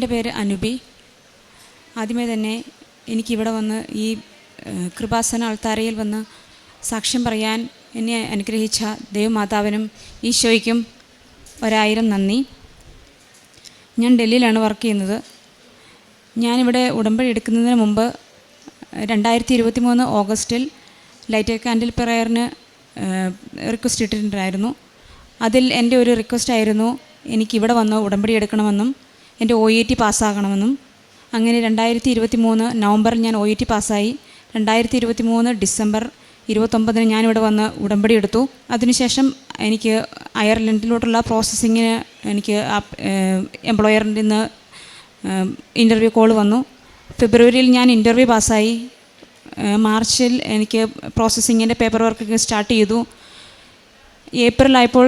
എന്റെ പേര് അനുബി ആദ്യമേ തന്നെ എനിക്കിവിടെ വന്ന് ഈ കൃപാസന അൾത്താരയിൽ വന്ന് സാക്ഷ്യം പറയാൻ എന്നെ അനുഗ്രഹിച്ച ദൈവമാതാവിനും ഈശോയ്ക്കും ഒരായിരം നന്ദി. ഞാൻ ഡൽഹിയിലാണ് വർക്ക് ചെയ്യുന്നത്. ഞാനിവിടെ ഉടമ്പടി എടുക്കുന്നതിന് മുമ്പ് രണ്ടായിരത്തി ഇരുപത്തി മൂന്ന് ഓഗസ്റ്റിൽ ലൈറ്റ് കാൻഡിൽ പ്രയറിന് റിക്വസ്റ്റ് ഇട്ടിട്ടുണ്ടായിരുന്നു. അതിൽ എന്റെ ഒരു റിക്വസ്റ്റ് ആയിരുന്നു എനിക്കിവിടെ വന്ന് ഉടമ്പടി എടുക്കണമെന്നും. എന്റെ ഒ ഇ ടി പാസ്സാകണമെന്നും അങ്ങനെ രണ്ടായിരത്തി ഇരുപത്തി മൂന്ന് നവംബറിൽ ഞാൻ ഒ ഇ ടി പാസ്സായി. രണ്ടായിരത്തി ഇരുപത്തി മൂന്ന് ഡിസംബർ ഇരുപത്തൊമ്പതിന് ഞാനിവിടെ വന്ന് ഉടമ്പടി എടുത്തു. അതിനുശേഷം എനിക്ക് അയർലൻഡിലോട്ടുള്ള പ്രോസസ്സിങ്ങിന് എനിക്ക് എംപ്ലോയറിൽ നിന്ന് ഇന്റർവ്യൂ കോൾ വന്നു. ഫെബ്രുവരിയിൽ ഞാൻ ഇന്റർവ്യൂ പാസ്സായി. മാർച്ചിൽ എനിക്ക് പ്രോസസ്സിങ്ങിന്റെ പേപ്പർ വർക്കൊക്കെ സ്റ്റാർട്ട് ചെയ്തു. ഏപ്രിലായപ്പോൾ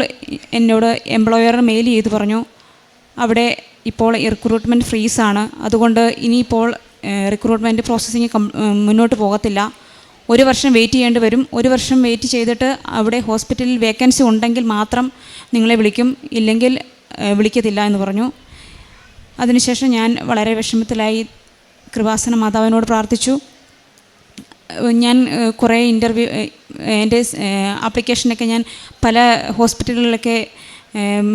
എന്നോട് എംപ്ലോയർ മെയിൽ ചെയ്ത് പറഞ്ഞു. അവിടെ ഇപ്പോൾ റിക്രൂട്ട്മെന്റ് ഫ്രീസാണ് അതുകൊണ്ട് ഇനിയിപ്പോൾ റിക്രൂട്ട്മെന്റ് പ്രോസസ്സിങ് മുന്നോട്ട് പോകത്തില്ല. ഒരു വർഷം വെയിറ്റ് ചെയ്യേണ്ടി വരും. ഒരു വർഷം വെയിറ്റ് ചെയ്തിട്ട് അവിടെ ഹോസ്പിറ്റലിൽ വേക്കൻസി ഉണ്ടെങ്കിൽ മാത്രം നിങ്ങളെ വിളിക്കും. ഇല്ലെങ്കിൽ വിളിക്കത്തില്ല എന്ന് പറഞ്ഞു. അതിനുശേഷം ഞാൻ വളരെ വിഷമത്തിലായി കൃപാസന മാതാവിനോട് പ്രാർത്ഥിച്ചു. ഞാൻ കുറേ ഇന്റർവ്യൂ എന്റെ ആപ്ലിക്കേഷനൊക്കെ ഞാൻ പല ഹോസ്പിറ്റലുകളിലൊക്കെ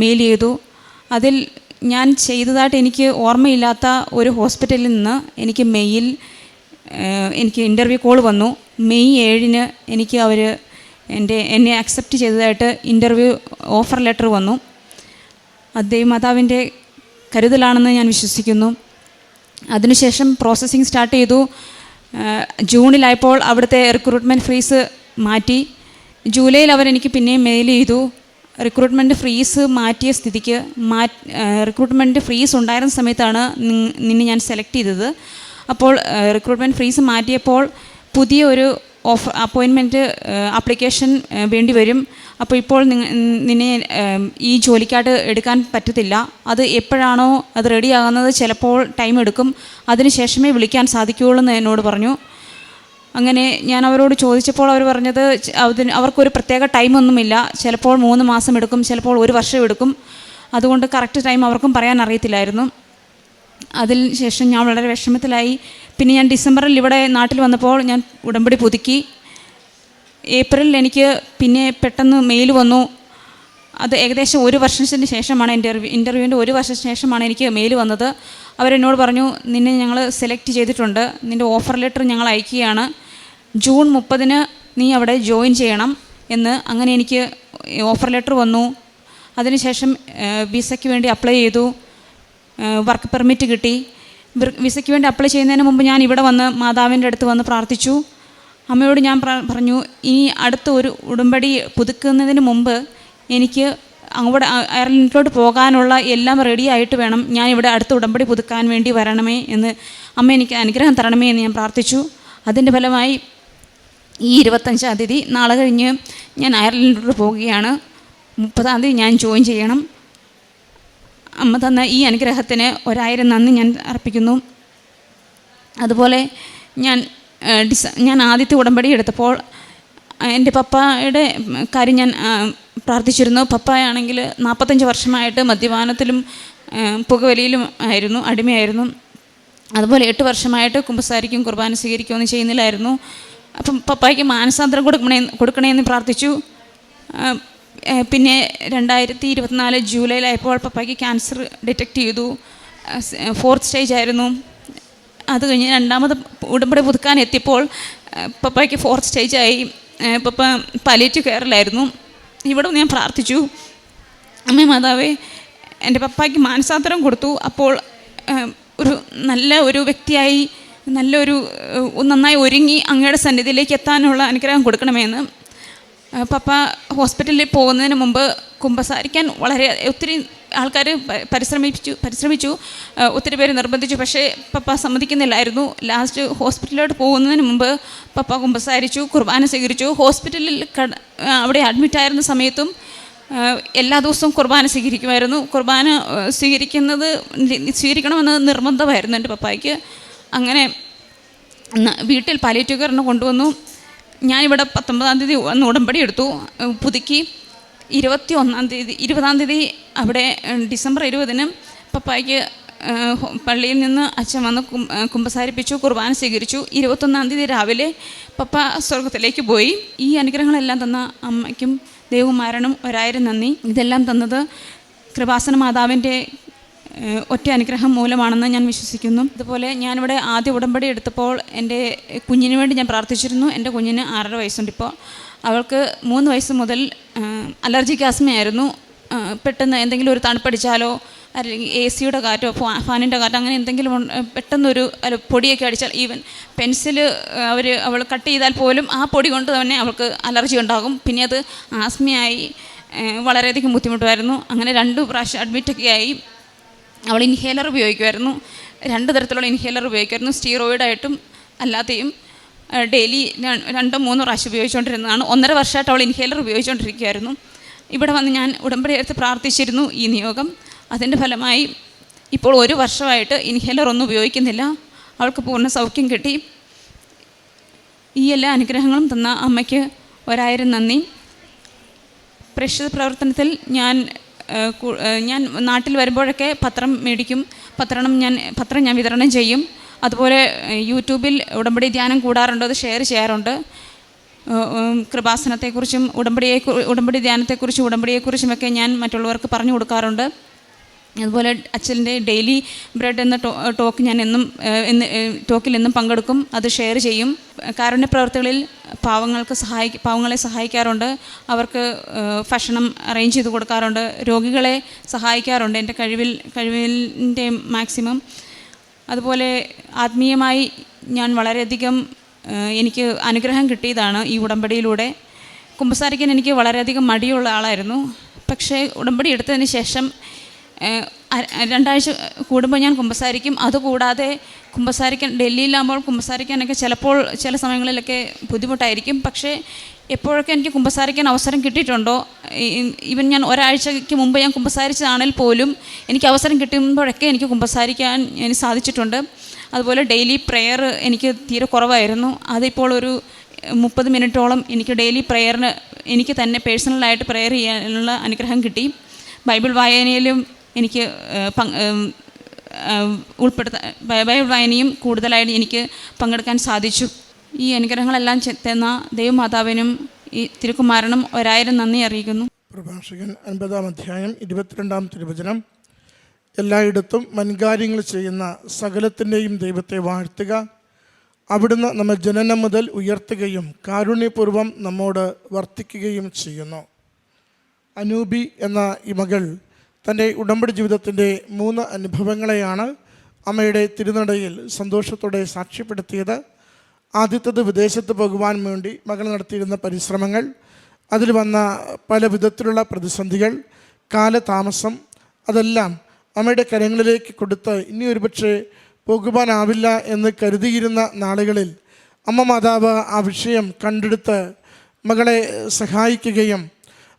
മെയിൽ ചെയ്തു. അതിൽ ഞാൻ ചെയ്തതായിട്ട് എനിക്ക് ഓർമ്മയില്ലാത്ത ഒരു ഹോസ്പിറ്റലിൽ നിന്ന് എനിക്ക് മെയിൽ എനിക്ക് ഇന്റർവ്യൂ കോൾ വന്നു. മെയ് ഏഴിന് എനിക്ക് അവർ എന്റെ എന്നെ അക്സെപ്റ്റ് ചെയ്തതായിട്ട് ഇന്റർവ്യൂ ഓഫർ ലെറ്റർ വന്നു. അത് ദൈവമാതാവിന്റെ കരുതലാണെന്ന് ഞാൻ വിശ്വസിക്കുന്നു. അതിനുശേഷം പ്രോസസ്സിങ് സ്റ്റാർട്ട് ചെയ്തു. ജൂണിലായപ്പോൾ അവിടുത്തെ റിക്രൂട്ട്മെന്റ് ഫ്രീസ് മാറ്റി. ജൂലൈയിൽ അവരെനിക്ക് പിന്നെയും മെയിൽ ചെയ്തു. റിക്രൂട്ട്മെന്റ് ഫ്രീസ് മാറ്റിയ സ്ഥിതിക്ക് റിക്രൂട്ട്മെന്റ് ഫ്രീസ് ഉണ്ടായിരുന്ന സമയത്താണ് നിന്നെ ഞാൻ സെലക്ട് ചെയ്തത്. അപ്പോൾ റിക്രൂട്ട്മെന്റ് ഫ്രീസ് മാറ്റിയപ്പോൾ പുതിയ ഒരു ഓഫർ അപ്പോയിൻമെന്റ് ആപ്ലിക്കേഷൻ വേണ്ടി വരും. അപ്പോൾ ഇപ്പോൾ നിന്നെ ഈ ജോലിക്കായിട്ട് എടുക്കാൻ പറ്റത്തില്ല. അത് എപ്പോഴാണോ അത് റെഡിയാകുന്നത് ചിലപ്പോൾ ടൈം എടുക്കും. അതിനുശേഷമേ വിളിക്കാൻ സാധിക്കുകയുള്ളൂ എന്ന് എന്നോട് പറഞ്ഞു. അങ്ങനെ ഞാൻ അവരോട് ചോദിച്ചപ്പോൾ അവർ പറഞ്ഞത് അതിന് അവർക്കൊരു പ്രത്യേക ടൈമൊന്നുമില്ല. ചിലപ്പോൾ മൂന്ന് മാസം എടുക്കും ചിലപ്പോൾ ഒരു വർഷം എടുക്കും. അതുകൊണ്ട് കറക്റ്റ് ടൈം അവർക്കും പറയാൻ അറിയത്തില്ലായിരുന്നു. അതിന് ശേഷം ഞാൻ വളരെ വിഷമത്തിലായി. പിന്നെ ഞാൻ ഡിസംബറിൽ ഇവിടെ നാട്ടിൽ വന്നപ്പോൾ ഞാൻ ഉടമ്പടി പുതുക്കി. ഏപ്രിലിൽ എനിക്ക് പിന്നെ പെട്ടെന്ന് മെയിൽ വന്നു. അത് ഏകദേശം ഒരു വർഷത്തിന് ശേഷമാണ് ഇന്റർവ്യൂ ഇന്റർവ്യൂവിന്റെ ഒരു വർഷത്തിന് ശേഷമാണ് എനിക്ക് മെയിൽ വന്നത്. അവരെന്നോട് പറഞ്ഞു നിന്നെ ഞങ്ങൾ സെലക്ട് ചെയ്തിട്ടുണ്ട്. നിന്റെ ഓഫർ ലെറ്റർ ഞങ്ങൾ അയക്കുകയാണ്. ജൂൺ മുപ്പതിന് നീ അവിടെ ജോയിൻ ചെയ്യണം എന്ന് അങ്ങനെ എനിക്ക് ഓഫർ ലെറ്റർ വന്നു. അതിനുശേഷം വിസയ്ക്ക് വേണ്ടി അപ്ലൈ ചെയ്തു. വർക്ക് പെർമിറ്റ് കിട്ടി. വിസയ്ക്ക് വേണ്ടി അപ്ലൈ ചെയ്യുന്നതിന് മുമ്പ് ഞാൻ ഇവിടെ വന്ന് മാതാവിന്റെ അടുത്ത് വന്ന് പ്രാർത്ഥിച്ചു. അമ്മയോട് ഞാൻ പറഞ്ഞു ഇനി അടുത്ത ഒരു ഉടമ്പടി പുതുക്കുന്നതിന് മുമ്പ് എനിക്ക് അങ്ങോട്ട് അയർലൻഡിലോട്ട് പോകാനുള്ള എല്ലാം റെഡി ആയിട്ട് വേണം. ഞാൻ ഇവിടെ അടുത്ത ഉടമ്പടി പുതുക്കാൻ വേണ്ടി വരണമേ എന്ന് അമ്മ എനിക്ക് അനുഗ്രഹം തരണമേ എന്ന് ഞാൻ പ്രാർത്ഥിച്ചു. അതിന്റെ ഫലമായി ഈ ഇരുപത്തഞ്ചാം തീയതി. നാളെ കഴിഞ്ഞ് ഞാൻ അയർലൻഡിലോട്ട് പോവുകയാണ്. മുപ്പതാം തീയതി ഞാൻ ജോയിൻ ചെയ്യണം. അമ്മ തന്ന ഈ അനുഗ്രഹത്തിന് ഒരായിരം നന്ദി ഞാൻ അർപ്പിക്കുന്നു. അതുപോലെ ഞാൻ ഡിസ ഞാൻ ആദ്യത്തെ ഉടമ്പടി എടുത്തപ്പോൾ എന്റെ പപ്പയുടെ കാര്യം ഞാൻ പ്രാർത്ഥിച്ചിരുന്നു. പപ്പയാണെങ്കിൽ നാൽപ്പത്തഞ്ച് വർഷമായിട്ട് മദ്യപാനത്തിലും പുകവലിയിലും ആയിരുന്നു അടിമയായിരുന്നു. അതുപോലെ എട്ട് വർഷമായിട്ട് കുമ്പസാരിക്കും കുർബാന സ്വീകരിക്കുകയൊന്നും ചെയ്യുന്നില്ലായിരുന്നു. അപ്പം പപ്പായ്ക്ക് മാനസാന്തരം കൊടുക്കണേ കൊടുക്കണേന്ന് പ്രാർത്ഥിച്ചു. പിന്നെ രണ്ടായിരത്തി ഇരുപത്തിനാല് ജൂലൈയിലായപ്പോൾ പപ്പായ്ക്ക് ക്യാൻസർ ഡിറ്റക്റ്റ് ചെയ്തു. ഫോർത്ത് സ്റ്റേജ് ആയിരുന്നു. അത് കഴിഞ്ഞ് രണ്ടാമത് ഉടമ്പടി പുതുക്കാൻ എത്തിയപ്പോൾ പപ്പായ്ക്ക് ഫോർത്ത് സ്റ്റേജായി പപ്പ പലേറ്റ് കയറിലായിരുന്നു ഇവിടെ ഞാൻ പ്രാർത്ഥിച്ചു. അമ്മ മാതാവേ എന്റെ പപ്പായ്ക്ക് മാനസാന്തരം കൊടുത്തു. അപ്പോൾ ഒരു നല്ല ഒരു വ്യക്തിയായി നല്ലൊരു നന്നായി ഒരുങ്ങി അങ്ങയുടെ സന്നിധിയിലേക്ക് എത്താനുള്ള അനുഗ്രഹം കൊടുക്കണമെന്ന്. പപ്പ ഹോസ്പിറ്റലിൽ പോകുന്നതിന് മുമ്പ് കുമ്പസാരിക്കാൻ വളരെ ഒത്തിരി ആൾക്കാർ പരിശ്രമിച്ചു പരിശ്രമിച്ചു ഒത്തിരി പേര് നിർബന്ധിച്ചു. പക്ഷേ പപ്പ സമ്മതിക്കുന്നില്ലായിരുന്നു. ലാസ്റ്റ് ഹോസ്പിറ്റലിലോട്ട് പോകുന്നതിന് മുമ്പ് പപ്പ കുമ്പസാരിച്ചു കുർബാന സ്വീകരിച്ചു. ഹോസ്പിറ്റലിൽ കട അവിടെ അഡ്മിറ്റായിരുന്ന സമയത്തും എല്ലാ ദിവസവും കുർബാന സ്വീകരിക്കുമായിരുന്നു. കുർബാന സ്വീകരിക്കുന്നത് സ്വീകരിക്കണമെന്ന് നിർബന്ധമായിരുന്നു എന്റെ പപ്പായ്ക്ക്. അങ്ങനെ വീട്ടിൽ പാലിയേറ്റീവ് കെയറിന് കൊണ്ടുവന്നു. ഞാനിവിടെ പത്തൊമ്പതാം തീയതി വന്ന് ഉടമ്പടി എടുത്തു. പുതുക്കി ഇരുപത്തി ഒന്നാം തീയതി ഇരുപതാം തീയതി അവിടെ ഡിസംബർ ഇരുപതിന് പപ്പായ്ക്ക് പള്ളിയിൽ നിന്ന് അച്ഛൻ വന്ന് കുമ്പസാരിപ്പിച്ചു കുർബാന സ്വീകരിച്ചു. ഇരുപത്തൊന്നാം തീയതി രാവിലെ പപ്പ സ്വർഗത്തിലേക്ക് പോയി. ഈ അനുഗ്രഹങ്ങളെല്ലാം തന്ന അമ്മയ്ക്കും ദേവകുമാരനും ഒരായിരം നന്ദി. ഇതെല്ലാം തന്നത് കൃപാസന മാതാവിന്റെ ഒറ്റ അനുഗ്രഹം മൂലമാണെന്ന് ഞാൻ വിശ്വസിക്കുന്നു. അതുപോലെ ഞാനിവിടെ ആദ്യ ഉടമ്പടി എടുത്തപ്പോൾ എന്റെ കുഞ്ഞിന് വേണ്ടി ഞാൻ പ്രാർത്ഥിച്ചിരുന്നു. എന്റെ കുഞ്ഞിന് ആറര വയസ്സുണ്ട് ഇപ്പോൾ. അവൾക്ക് മൂന്ന് വയസ്സ് മുതൽ അലർജിക്ക് ആസ്മയായിരുന്നു. പെട്ടെന്ന് എന്തെങ്കിലും ഒരു തണുപ്പടിച്ചാലോ അല്ലെങ്കിൽ എ സിയുടെ കാറ്റോ ഫാനിന്റെ കാറ്റോ അങ്ങനെ എന്തെങ്കിലും പെട്ടെന്നൊരു അല്ല പൊടിയൊക്കെ അടിച്ചാൽ ഈവൻ പെൻസിൽ അവർ അവൾ കട്ട് ചെയ്താൽ പോലും ആ പൊടി കൊണ്ട് തന്നെ അവൾക്ക് അലർജി ഉണ്ടാകും. പിന്നെ അത് ആസ്മയായി വളരെയധികം ബുദ്ധിമുട്ടായിരുന്നു അങ്ങനെ രണ്ട് പ്രാവശ്യം അഡ്മിറ്റൊക്കെ ആയി അവൾ ഇൻഹേലർ ഉപയോഗിക്കുമായിരുന്നു. രണ്ട് തരത്തിലുള്ള ഇൻഹേലർ ഉപയോഗിക്കുമായിരുന്നു. സ്റ്റീറോയിഡായിട്ടും അല്ലാതെയും ഡെയിലി രണ്ടോ മൂന്നോ പ്രാവശ്യം ഉപയോഗിച്ചുകൊണ്ടിരുന്നതാണ്. ഒന്നര വർഷമായിട്ട് അവൾ ഇൻഹേലർ ഉപയോഗിച്ചുകൊണ്ടിരിക്കുകയായിരുന്നു. ഇവിടെ വന്ന് ഞാൻ ഉടമ്പടി എടുത്ത് പ്രാർത്ഥിച്ചിരുന്നു ഈ നിയോഗം. അതിന്റെ ഫലമായി ഇപ്പോൾ ഒരു വർഷമായിട്ട് ഇൻഹേലർ ഒന്നും ഉപയോഗിക്കുന്നില്ല. അവൾക്ക് പൂർണ സൗഖ്യം കിട്ടി. ഈ എല്ലാ അനുഗ്രഹങ്ങളും തന്ന അമ്മയ്ക്ക് ഒരായിരം നന്ദി. പ്രേക്ഷിത പ്രവർത്തനത്തിൽ ഞാൻ ഞാൻ നാട്ടിൽ വരുമ്പോഴൊക്കെ പത്രം മേടിക്കും. പത്രണം ഞാൻ പത്രം ഞാൻ വിതരണം ചെയ്യും. അതുപോലെ യൂട്യൂബിൽ ഉടമ്പടി ധ്യാനം കൂടാറുണ്ട്. അത് ഷെയർ ചെയ്യാറുണ്ട്. കൃപാസനത്തെക്കുറിച്ചും ഉടമ്പടിയെ ഉടമ്പടി ധ്യാനത്തെക്കുറിച്ചും ഉടമ്പടിയെക്കുറിച്ചുമൊക്കെ ഞാൻ മറ്റുള്ളവർക്ക് പറഞ്ഞു കൊടുക്കാറുണ്ട്. അതുപോലെ അച്ഛന്റെ ഡെയിലി ബ്രെഡ് എന്ന ടോക്ക് ഞാൻ എന്ന് ടോക്കിൽ എന്നും പങ്കെടുക്കും. അത് ഷെയർ ചെയ്യും. കാരുണ്യ പ്രവർത്തികളിൽ പാവങ്ങൾക്ക് സഹായി പാവങ്ങളെ സഹായിക്കാറുണ്ട്. അവർക്ക് ഭക്ഷണം അറേഞ്ച് ചെയ്ത് കൊടുക്കാറുണ്ട്. രോഗികളെ സഹായിക്കാറുണ്ട്. എന്റെ കഴിവിൽ കഴിവിന്റെ മാക്സിമം അതുപോലെ ആത്മീയമായി ഞാൻ വളരെയധികം എനിക്ക് അനുഗ്രഹം കിട്ടിയതാണ് ഈ ഉടമ്പടിയിലൂടെ. കുമ്പസാരിക്കാൻ എനിക്ക് വളരെയധികം മടിയുള്ള ആളായിരുന്നു. പക്ഷേ ഉടമ്പടി എടുത്തതിന് ശേഷം രണ്ടാഴ്ച കൂടുമ്പോൾ ഞാൻ കുമ്പസാരിക്കും. അതുകൂടാതെ കുമ്പസാരിക്കാൻ ഡൽഹിയിലാകുമ്പോൾ കുമ്പസാരിക്കാനൊക്കെ ചിലപ്പോൾ ചില സമയങ്ങളിലൊക്കെ ബുദ്ധിമുട്ടായിരിക്കും. പക്ഷേ എപ്പോഴൊക്കെ എനിക്ക് കുമ്പസാരിക്കാൻ അവസരം കിട്ടിയിട്ടുണ്ടോ? ഇവൻ ഞാൻ ഒരാഴ്ചയ്ക്ക് മുമ്പ് ഞാൻ കുമ്പസാരിച്ചതാണെങ്കിൽ പോലും എനിക്ക് അവസരം കിട്ടുമ്പോഴൊക്കെ എനിക്ക് കുമ്പസാരിക്കാൻ എനിക്ക് സാധിച്ചിട്ടുണ്ട്. അതുപോലെ ഡെയിലി പ്രെയർ എനിക്ക് തീരെ കുറവായിരുന്നു. അതിപ്പോൾ ഒരു മുപ്പത് മിനിറ്റോളം എനിക്ക് ഡെയിലി പ്രെയറിന് എനിക്ക് തന്നെ പേഴ്സണലായിട്ട് പ്രെയർ ചെയ്യാനുള്ള അനുഗ്രഹം കിട്ടി. ബൈബിൾ വായനയിലും എനിക്ക് ഉൾപ്പെടുത്താൻ ബൈബിൾ വായനയും കൂടുതലായിട്ട് എനിക്ക് പങ്കെടുക്കാൻ സാധിച്ചു. ഈ അനുഗ്രഹങ്ങളെല്ലാം തന്ന ദൈവമാതാവിനും ഈ തിരുക്കുമാരനും ഒരായിരം നന്ദി അറിയിക്കുന്നു. പ്രഭാഷകൻ അൻപതാം അധ്യായം ഇരുപത്തിരണ്ടാം തിരുവചനം. എല്ലായിടത്തും വൻകാര്യങ്ങൾ ചെയ്യുന്ന സകലത്തിന്റെയും ദൈവത്തെ വാഴ്ത്തുക. അവിടുന്ന് നമ്മെ ജനനം മുതൽ ഉയർത്തുകയും കാരുണ്യപൂർവം നമ്മോട് വർത്തിക്കുകയും ചെയ്യുന്നു. അനൂബി എന്ന ഈ മകൾ തന്റെ ഉടമ്പടി ജീവിതത്തിന്റെ മൂന്ന് അനുഭവങ്ങളെയാണ് അമ്മയുടെ തിരുനടയിൽ സന്തോഷത്തോടെ സാക്ഷ്യപ്പെടുത്തിയത്. ആദ്യത്തത് വിദേശത്ത് പോകുവാൻ വേണ്ടി മകൾ നടത്തിയിരുന്ന പരിശ്രമങ്ങൾ അതിൽ വന്ന പല വിധത്തിലുള്ള പ്രതിസന്ധികൾ കാലതാമസം അതെല്ലാം അമ്മയുടെ കരങ്ങളിലേക്ക് കൊടുത്ത് ഇനി ഒരുപക്ഷെ പോകുവാനാവില്ല എന്ന് കരുതിയിരുന്ന നാളുകളിൽ അമ്മ മാതാവ് ആ വിഷയം കണ്ടെടുത്ത് മകളെ സഹായിക്കുകയും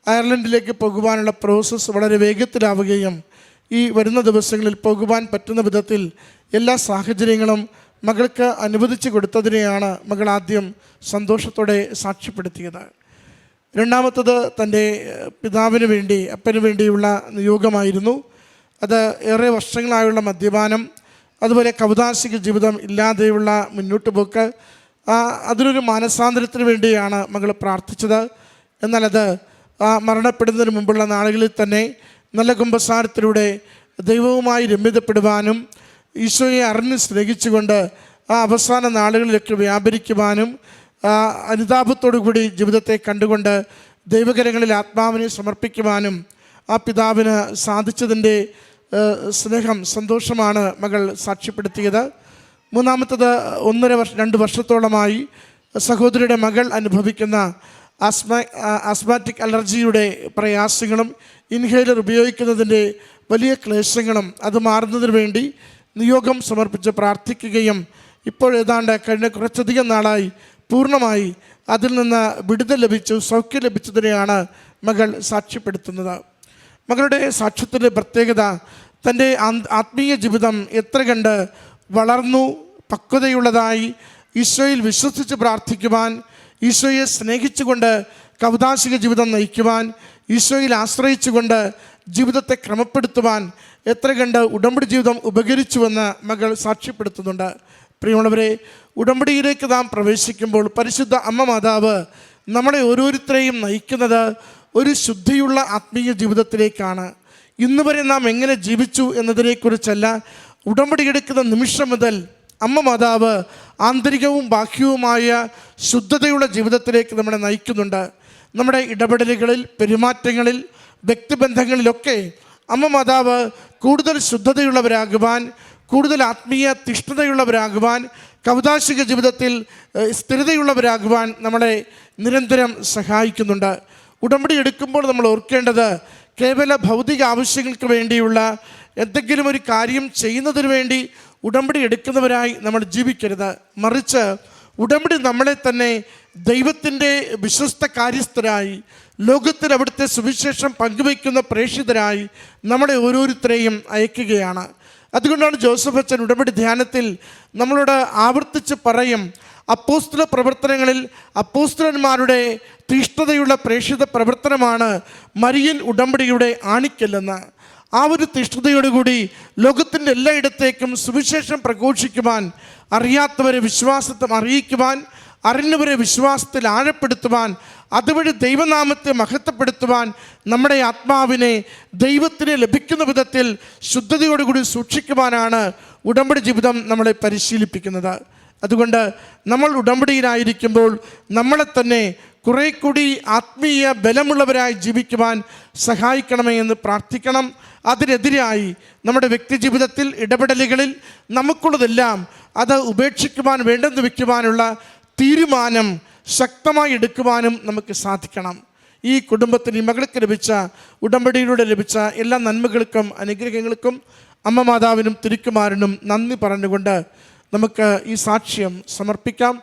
അയർലൻഡിലേക്ക് പോകുവാനുള്ള പ്രോസസ്സ് വളരെ വേഗത്തിലാവുകയും ഈ വരുന്ന ദിവസങ്ങളിൽ പോകുവാൻ പറ്റുന്ന വിധത്തിൽ എല്ലാ സാഹചര്യങ്ങളും മകൾക്ക് അനുവദിച്ചു കൊടുത്തതിനെയാണ് മകൾ ആദ്യം സന്തോഷത്തോടെ സാക്ഷ്യപ്പെടുത്തിയത്. രണ്ടാമത്തത് തന്റെ പിതാവിന് വേണ്ടി അപ്പന് വേണ്ടിയുള്ള നിയോഗമായിരുന്നു. അത് ഏറെ വർഷങ്ങളായുള്ള മദ്യപാനം അതുപോലെ കൗതാശിക ജീവിതം ഇല്ലാതെയുള്ള മുന്നോട്ട് പോക്ക് അതിനൊരു മാനസാന്തരത്തിന് വേണ്ടിയാണ് മകൾ പ്രാർത്ഥിച്ചത്. ആ മരണപ്പെടുന്നതിന് മുമ്പുള്ള നാളുകളിൽ തന്നെ നല്ല കുംഭസാരത്തിലൂടെ ദൈവവുമായി രമ്യതപ്പെടുവാനും ഈശോയെ അറിഞ്ഞ് സ്നേഹിച്ചുകൊണ്ട് ആ അവസാന നാളുകളിലൊക്കെ വ്യാപരിക്കുവാനും ആ, അനുതാപത്തോടു കൂടി ജീവിതത്തെ കണ്ടുകൊണ്ട് ദൈവകരങ്ങളിൽ ആത്മാവിനെ സമർപ്പിക്കുവാനും ആ പിതാവിന് സാധിച്ചതിന്റെ സ്നേഹം സന്തോഷമാണ് മകൾ സാക്ഷ്യപ്പെടുത്തിയത്. മൂന്നാമത്തത് ഒന്നര വർഷം രണ്ട് വർഷത്തോളമായി സഹോദരിയുടെ മകൾ അനുഭവിക്കുന്ന ആസ്മ ആസ്മാറ്റിക് അലർജിയുടെ പ്രയാസങ്ങളും ഇൻഹേലർ ഉപയോഗിക്കുന്നതിന്റെ വലിയ ക്ലേശങ്ങളും അത് മാറുന്നതിന് വേണ്ടി നിയോഗം സമർപ്പിച്ച് പ്രാർത്ഥിക്കുകയും ഇപ്പോൾ ഏതാണ്ട് കഴിഞ്ഞ കുറച്ചധികം നാളായി പൂർണമായി അതിൽ നിന്ന് വിടുതൽ ലഭിച്ചു സൗഖ്യം ലഭിച്ചതിനെയാണ് മകൾ സാക്ഷ്യപ്പെടുത്തുന്നത്. മകളുടെ സാക്ഷ്യത്തിന്റെ പ്രത്യേകത തന്റെ ആത്മീയ ജീവിതം എത്ര കണ്ട് വളർന്നു പക്വതയുള്ളതായി ഈശോയിൽ വിശ്വസിച്ച് പ്രാർത്ഥിക്കുവാൻ ഈശോയെ സ്നേഹിച്ചുകൊണ്ട് കൗതാശിക ജീവിതം നയിക്കുവാൻ ഈശോയിൽ ആശ്രയിച്ചുകൊണ്ട് ജീവിതത്തെ ക്രമപ്പെടുത്തുവാൻ എത്ര കണ്ട് ഉടമ്പടി ജീവിതം ഉപകരിച്ചുവെന്ന് മകൾ സാക്ഷ്യപ്പെടുത്തുന്നുണ്ട്. പ്രിയമുള്ളവരെ ഉടമ്പടിയിലേക്ക് നാം പ്രവേശിക്കുമ്പോൾ പരിശുദ്ധ അമ്മ മാതാവ് നമ്മളെ ഓരോരുത്തരെയും നയിക്കുന്നത് ഒരു ശുദ്ധിയുള്ള ആത്മീയ ജീവിതത്തിലേക്കാണ്. ഇന്നുവരെ നാം എങ്ങനെ ജീവിച്ചു എന്നതിനെക്കുറിച്ചല്ല ഉടമ്പടിയെടുക്കുന്ന നിമിഷം മുതൽ അമ്മ മാതാവ് ആന്തരികവും ബാഹ്യവുമായ ശുദ്ധതയുള്ള ജീവിതത്തിലേക്ക് നമ്മളെ നയിക്കുന്നുണ്ട്. നമ്മുടെ ഇടപെടലുകളിൽ പെരുമാറ്റങ്ങളിൽ വ്യക്തിബന്ധങ്ങളിലൊക്കെ അമ്മ മാതാവ് കൂടുതൽ ശുദ്ധതയുള്ളവരാകുവാൻ കൂടുതൽ ആത്മീയ തിഷ്ഠതയുള്ളവരാകുവാൻ കൗതാശിക ജീവിതത്തിൽ സ്ഥിരതയുള്ളവരാകുവാൻ നമ്മളെ നിരന്തരം സഹായിക്കുന്നുണ്ട്. ഉടമ്പടി എടുക്കുമ്പോൾ നമ്മൾ ഓർക്കേണ്ടത് കേവല ഭൗതിക ആവശ്യങ്ങൾക്ക് വേണ്ടിയുള്ള എന്തെങ്കിലും ഒരു കാര്യം ചെയ്യുന്നതിന് വേണ്ടി ഉടമ്പടി എടുക്കുന്നവരായി നമ്മൾ ജീവിക്കരുത്. മറിച്ച് ഉടമ്പടി നമ്മളെ തന്നെ ദൈവത്തിന്റെ വിശ്വസ്ത കാര്യസ്ഥരായി ലോകത്തിൽ അവിടുത്തെ സുവിശേഷം പങ്കുവയ്ക്കുന്ന പ്രേക്ഷിതരായി നമ്മളെ ഓരോരുത്തരെയും അയക്കുകയാണ്. അതുകൊണ്ടാണ് ജോസഫ് അച്ഛൻ ഉടമ്പടി ധ്യാനത്തിൽ നമ്മളോട് ആവർത്തിച്ച് പറയും അപ്പോസ്തല പ്രവർത്തനങ്ങളിൽ അപ്പോസ്തലന്മാരുടെ തീഷ്ണതയുള്ള പ്രേക്ഷിത പ്രവർത്തനമാണ് മരിയൻ ഉടമ്പടിയുടെ ആണിക്കല്ലെന്ന്. ആ ഒരു തീഷ്ണതയോടുകൂടി ലോകത്തിന്റെ എല്ലായിടത്തേക്കും സുവിശേഷം പ്രഘോഷിക്കുവാൻ അറിയാത്തവരെ വിശ്വാസത്തെ അറിയിക്കുവാൻ അറിഞ്ഞവരെ വിശ്വാസത്തിൽ ആഴപ്പെടുത്തുവാൻ അതുവഴി ദൈവനാമത്തെ മഹത്വപ്പെടുത്തുവാൻ നമ്മുടെ ആത്മാവിനെ ദൈവത്തിന് ലഭിക്കുന്ന വിധത്തിൽ ശുദ്ധതയോടുകൂടി സൂക്ഷിക്കുവാനാണ് ഉടമ്പടി ജീവിതം നമ്മളെ പരിശീലിപ്പിക്കുന്നത്. അതുകൊണ്ട് നമ്മൾ ഉടമ്പടിയിലായിരിക്കുമ്പോൾ നമ്മളെ തന്നെ കുറെ കൂടി ആത്മീയ ബലമുള്ളവരായി ജീവിക്കുവാൻ സഹായിക്കണമേ എന്ന് പ്രാർത്ഥിക്കണം. അതിനെതിരായി നമ്മുടെ വ്യക്തിജീവിതത്തിൽ ഇടപെടലുകളിൽ നമുക്കുള്ളതെല്ലാം അത് ഉപേക്ഷിക്കുവാൻ വേണ്ടെന്ന് വയ്ക്കുവാനുള്ള തീരുമാനം ശക്തമായി എടുക്കുവാനും നമുക്ക് സാധിക്കണം. ഈ കുടുംബത്തിന് ഈ മകൾക്ക് ലഭിച്ച ഉടമ്പടിയിലൂടെ ലഭിച്ച എല്ലാ നന്മകൾക്കും അനുഗ്രഹങ്ങൾക്കും അമ്മ മാതാവിനും തിരുക്കുമാരനും നന്ദി പറഞ്ഞുകൊണ്ട് നമുക്ക് ഈ സാക്ഷ്യം സമർപ്പിക്കാം.